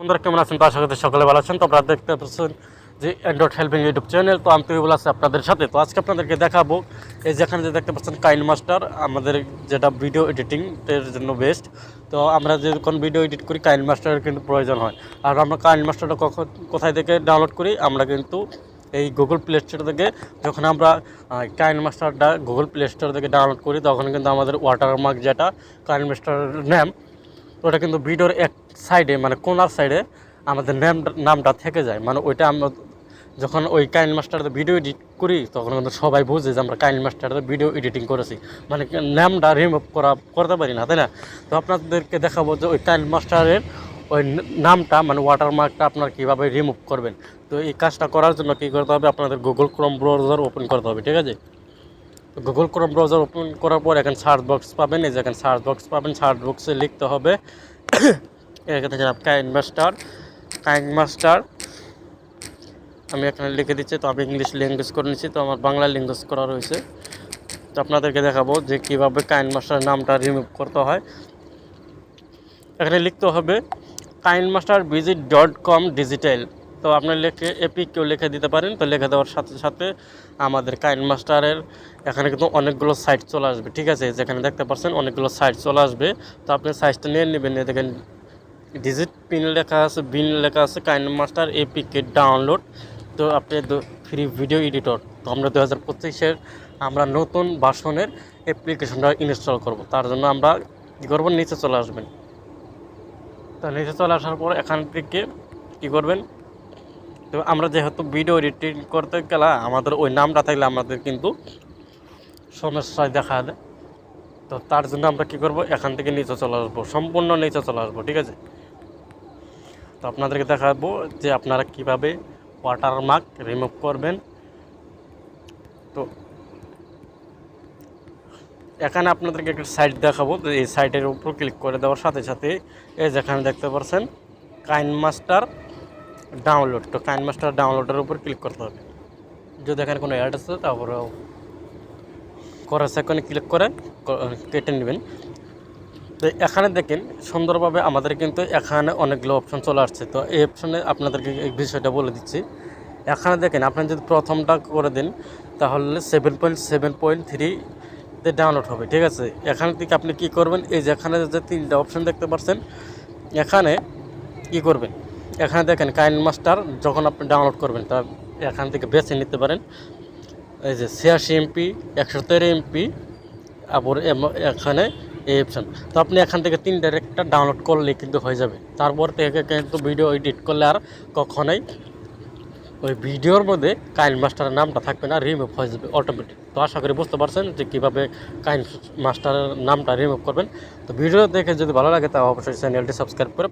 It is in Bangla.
বন্ধুরা, কেমন আছেন? তো আশা করি সকলে ভালো আছেন। তো আপনারা দেখতে পাচ্ছেন যে অ্যান্ড্রয়েড হেল্পিং ইউটিউব চ্যানেল তো আমি তুই আছে আপনাদের সাথে। তো আজকে আপনাদেরকে দেখাবো, এই যেখানে যে দেখতে পাচ্ছেন কাইন মাস্টার আমাদের যেটা ভিডিও এডিটিং এর জন্য বেস্ট তো আমরা যখন ভিডিও এডিট করি কাইন মাস্টারের কিন্তু প্রয়োজন হয়। আর আমরা কাইন মাস্টারটা কখন, কোথায় থেকে ডাউনলোড করি, আমরা কিন্তু এই গুগল প্লে স্টোর থেকে, যখন আমরা কাইন মাস্টারটা গুগল প্লে স্টোর থেকে ডাউনলোড করি, তখন কিন্তু আমাদের ওয়াটারমার্ক যেটা কাইন মাস্টারের নেম ওটা কিন্তু ভিডিওর এক সাইডে মানে কোনার সাইডে আমাদের নাম নামটা থেকে যায়। মানে ওইটা আমরা যখন ওই কাইন মাস্টারদের ভিডিও এডিট করি, তখন কিন্তু সবাই বুঝে যে আমরা কাইন মাস্টারদের ভিডিও এডিটিং করেছি। মানে নামটা রিমুভ করা, করতে পারি না, তাই না? তো আপনাদেরকে দেখাবো যে ওই কাইন মাস্টারের ওই নামটা মানে ওয়াটারমার্কটা আপনার কীভাবে রিমুভ করবেন। তো এই কাজটা করার জন্য কী করতে হবে? আপনাদের গুগল ক্রোম ব্রাউজার ওপেন করতে হবে, ঠিক আছে? গুগল ক্রোম ব্রাউজার ওপেন করার পর এখানে সার্চ বক্স পাবেন। এই যে এখানে সার্চ বক্স পাবেন। সার্চ বক্সে লিখতে হবে। এখানে থেকে কাইন মাস্টার কাইন মাস্টার আমি এখানে লিখে দিচ্ছি, তো আমি ইংলিশ ল্যাঙ্গুয়েজ করে নিচ্ছি, তো আমার বাংলা ল্যাঙ্গুয়েজ করা রয়েছে। তো আপনাদেরকে দেখাবো যে কীভাবে কাইন মাস্টার নামটা রিমুভ করতে হয়। এখানে লিখতে হবে Kine Master visit dot com digital তো আপনি লিখে এপিক কেউ লিখে দিতে পারেন, তো লিখে দেওয়ার সাথে সাথে আমাদের কাইন মাস্টারের এখানে কিন্তু অনেকগুলো সাইট চলে আসবে, ঠিক আছে? যেখানে দেখতে পাচ্ছেন অনেকগুলো সাইট চলে আসবে। তো আপনি সাইজটা নিয়ে নেবেন নিয়ে দেখেন ডিজিট পিন লেখা আছে বিন লেখা আছে কাইন মাস্টার এপিকে ডাউনলোড তো আপনি ফ্রি ভিডিও এডিটর তো আমরা দু হাজার পঁচিশের আমরা নতুন ভাষণের অ্যাপ্লিকেশনটা ইনস্টল করব। তার জন্য আমরা কী করব? নিচে চলে আসবেন। তো নিচে চলে আসার পর এখান থেকে কী করবেন? তো আমরা যেহেতু ভিডিও এডিটিং করতে গেলে, আমাদের ওই নামটা থাকলে আমাদের কিন্তু সমস্যায় দেখা দেয়। তো তার জন্য আমরা কী করব, এখান থেকে নিচে চলে আসব, সম্পূর্ণ নিচে চলে আসব, ঠিক আছে? তো আপনাদেরকে দেখাবো যে আপনারা কীভাবে ওয়াটারমার্ক রিমুভ করবেন। তো এখানে আপনাদেরকে একটা সাইট দেখাবো, তো এই সাইটের উপর ক্লিক করে দেওয়ার সাথে সাথে এই যেখানে দেখতে পাচ্ছেন কাইন মাস্টার ডাউনলোড তো কাইন মাস্টার ডাউনলোডের উপর ক্লিক করতে হবে। যদি এখানে কোনো অ্যাড আছে, তারপরে করার সেখানে ক্লিক করে ক- কেটে নেবেন। তো এখানে দেখেন, সুন্দরভাবে আমাদের কিন্তু এখানে অনেকগুলো অপশন চলে আসছে। তো এই অপশনে আপনাদেরকে এই বিষয়টা বলে দিচ্ছি। এখানে দেখেন, আপনি যদি প্রথমটা করে দেন, তাহলে সেভেন পয়েন্ট সেভেন পয়েন্ট থ্রিতে ডাউনলোড হবে, ঠিক আছে? এখান থেকে আপনি কি করবেন? এই যে এখানে যে তিনটা অপশন দেখতে পাচ্ছেন, এখানে কি করবেন? এখানে দেখেন কাইন মাস্টার যখন আপনি ডাউনলোড করবেন তার এখান থেকে বেছে নিতে পারেন। এই যে ছিয়াশি এমপি একশো তেরো এমপি আবার এখানে এই অপশান তো আপনি এখান থেকে তিনটার একটা ডাউনলোড করলে কিন্তু হয়ে যাবে। তারপর থেকে কিন্তু ভিডিও এডিট করলে আর কখনোই ওই ভিডিওর মধ্যে কাইন মাস্টারের নামটা থাকবে না রিমুভ হয়ে যাবে অটোমেটিক তো আশা করি বুঝতে পারছেন যে কীভাবে কাইন মাস্টারের নামটা রিমুভ করবেন। তো ভিডিও দেখে যদি ভালো লাগে, তা অবশ্যই চ্যানেলটি সাবস্ক্রাইব করে